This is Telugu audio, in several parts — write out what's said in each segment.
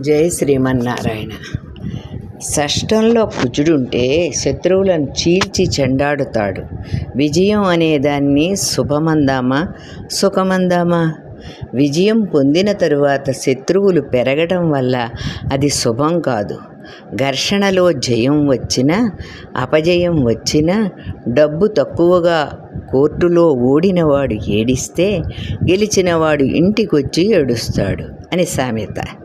జై శ్రీమన్నారాయణ. షష్టంలో కుజుడుంటే శత్రువులను చీల్చి చెండాడుతాడు. విజయం అనేదాన్ని శుభమందామా? సుఖమందామా? విజయం పొందిన తరువాత శత్రువులు పెరగడం వల్ల అది శుభం కాదు. ఘర్షణలో జయం వచ్చినా అపజయం వచ్చినా డబ్బు తక్కువగా కోర్టులో ఓడినవాడు ఏడిస్తే గెలిచినవాడు ఇంటికొచ్చి ఏడుస్తాడు అని సామెత.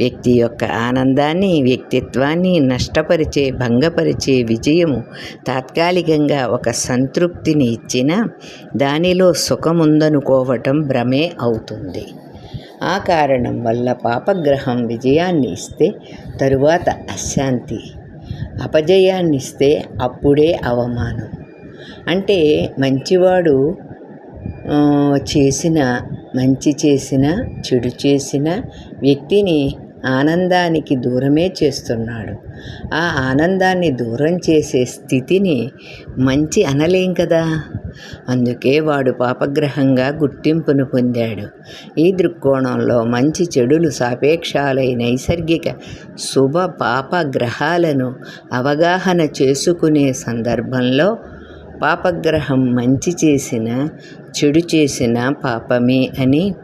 వ్యక్తి యొక్క ఆనందాన్ని వ్యక్తిత్వాన్ని నష్టపరిచే భంగపరిచే విజయము తాత్కాలికంగా ఒక సంతృప్తిని ఇచ్చిన దానిలో సుఖముందనుకోవటం భ్రమే అవుతుంది. ఆ కారణం వల్ల పాపగ్రహం విజయాన్ని ఇస్తే తరువాత అశాంతి అపజయాన్ని ఇస్తే అప్పుడే అవమానం. అంటే మంచివాడు చేసిన మంచి చేసిన చెడు చేసిన వ్యక్తిని ఆనందానికి దూరమే చేస్తున్నాడు. ఆ ఆనందాన్ని దూరం చేసే స్థితిని మంచి అనలేం కదా? అందుకే వాడు పాపగ్రహంగా గుర్తింపును పొందాడు. ఈ దృక్కోణంలో మంచి చెడులు సాపేక్షాలై నైసర్గిక శుభ పాప గ్రహాలను అవగాహన చేసుకునే సందర్భంలో పాపగ్రహం మంచి చేసిన చెడు చేసిన పాపమే అని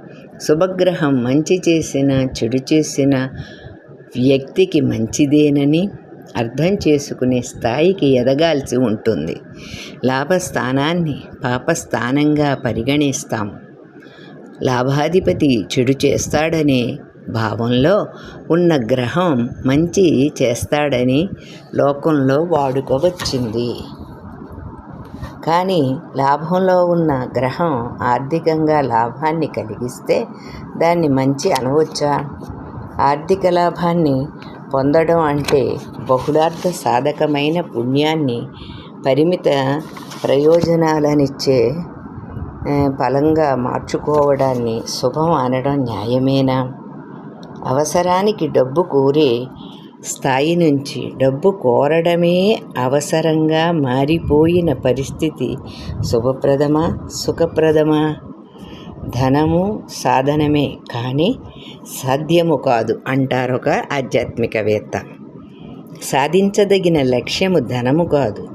శుభగ్రహం మంచి చేసిన చెడు చేసిన వ్యక్తికి మంచిదేనని అర్థం చేసుకునే స్థాయికి ఎదగాల్సి ఉంటుంది. లాభస్థానాన్ని పాపస్థానంగా పరిగణిస్తాం. లాభాధిపతి చెడు చేస్తాడనే భావంలో ఉన్న గ్రహం మంచి చేస్తాడని లోకంలో వాడుకోవచ్చింది. కానీ లాభంలో ఉన్న గ్రహం ఆర్థికంగా లాభాన్ని కలిగిస్తే దాన్ని మంచి అనవచ్చా? ఆర్థిక లాభాన్ని పొందడం అంటే బహుళార్థ సాధకమైన పుణ్యాన్ని పరిమిత ప్రయోజనాలనిచ్చే ఫలంగా మార్చుకోవడాన్ని శుభం అనడం న్యాయమేనా? అవసరానికి డబ్బు కోరి స్థాయి నుంచి డబ్బు కోరడమే అవసరంగా మారిపోయిన పరిస్థితి. శుభప్రదమా? సుఖప్రదమా? ధనము సాధనమే కానీ సాధ్యము కాదు అంటారొక ఆధ్యాత్మికవేత్త. సాధించదగిన లక్ష్యము ధనము కాదు.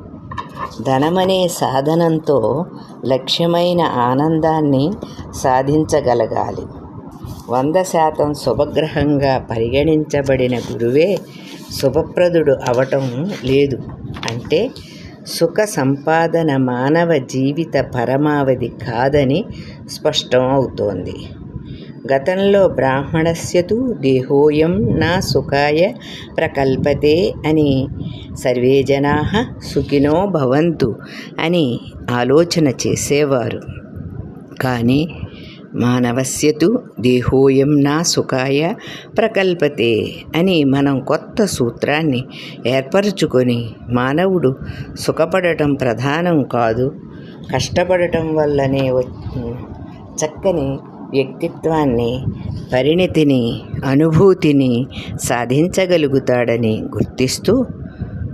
ధనమనే సాధనంతో లక్ష్యమైన ఆనందాన్ని సాధించగలగాలి. వంద శాతం శుభగ్రహంగా పరిగణించబడిన గురువే శుభప్రదుడు అవటం లేదు. అంటే సుఖ సంపాదన మానవ జీవిత పరమావధి కాదని స్పష్టం అవుతోంది. గతంలో బ్రాహ్మణస్యతు దేహోయం నా సుఖాయ ప్రకల్పతే అని సర్వే జనా సుఖినో భవంతు అని ఆలోచన చేసేవారు. కానీ మానవస్యతు దేహోయం నా సుఖాయ ప్రకల్పతే అని మనం కొత్త సూత్రాన్ని ఏర్పరచుకొని మానవుడు సుఖపడటం ప్రధానం కాదు కష్టపడటం వల్లనే చక్కని వ్యక్తిత్వాన్ని పరిణితిని అనుభూతిని సాధించగలుగుతాడని గుర్తిస్తూ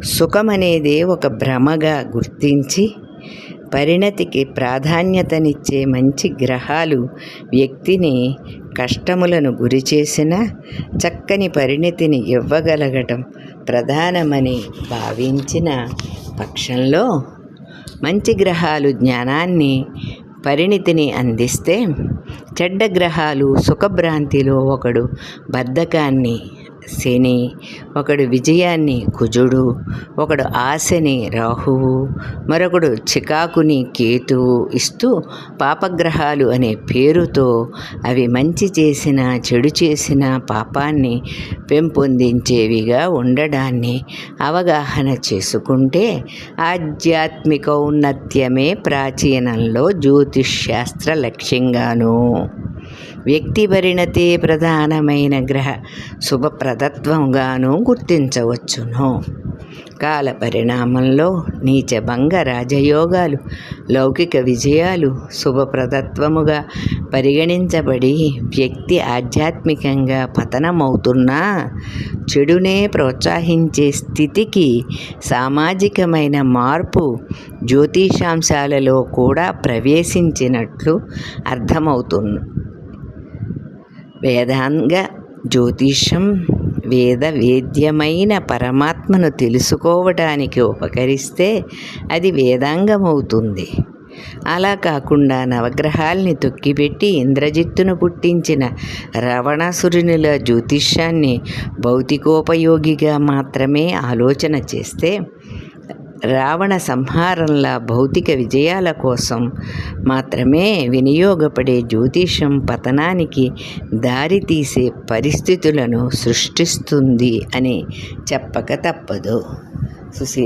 సుఖమనేదే ఒక భ్రమగా గుర్తించి పరిణతికి ప్రాధాన్యతనిచ్చే మంచి గ్రహాలు వ్యక్తిని కష్టములను గురిచేసిన చక్కని పరిణతిని ఇవ్వగలగటం ప్రధానమని భావించిన పక్షంలో మంచి గ్రహాలు జ్ఞానాన్ని పరిణితిని అందిస్తే చెడ్డ గ్రహాలు సుఖభ్రాంతిలో ఒకడు బద్ధకాన్ని శని ఒకడు విజయాన్ని కుజుడు ఒకడు ఆశని రాహువు మరొకడు చికాకుని కేతువు ఇస్తూ పాపగ్రహాలు అనే పేరుతో అవి మంచి చేసిన చెడు చేసిన పాపాన్ని పెంపొందించేవిగా ఉండడాన్ని అవగాహన చేసుకుంటే ఆధ్యాత్మిక ఔన్నత్యమే ప్రాచీనంలో జ్యోతిష్ శాస్త్ర లక్ష్యంగాను. వ్యక్తి పరిణతే ప్రధానమైన గ్రహ శుభప్రదత్వంగాను గుర్తించవచ్చును. కాల పరిణామంలో నీచభంగ రాజయోగాలు లౌకిక విజయాలు శుభప్రదత్వముగా పరిగణించబడి వ్యక్తి ఆధ్యాత్మికంగా పతనమవుతున్నా చెడునే ప్రోత్సహించే స్థితికి సామాజికమైన మార్పు జ్యోతిషాంశాలలో కూడా ప్రవేశించినట్లు అర్థమవుతుంది వేదాంగ జ్యోతిషం వేద వేద్యమైన పరమాత్మను తెలుసుకోవటానికి ఉపకరిస్తే అది వేదాంగమవుతుంది. అలా కాకుండా నవగ్రహాల్ని తొక్కిపెట్టి ఇంద్రజిత్తును పుట్టించిన రావణాసురునిల జ్యోతిష్యాన్ని భౌతికోపయోగిగా మాత్రమే ఆలోచన చేస్తే రావణ సంహారంలా భౌతిక విజయాల కోసం మాత్రమే వినియోగపడే జ్యోతిషం పతనానికి దారితీసే పరిస్థితులను సృష్టిస్తుంది అని చెప్పక తప్పదు. సుశీల్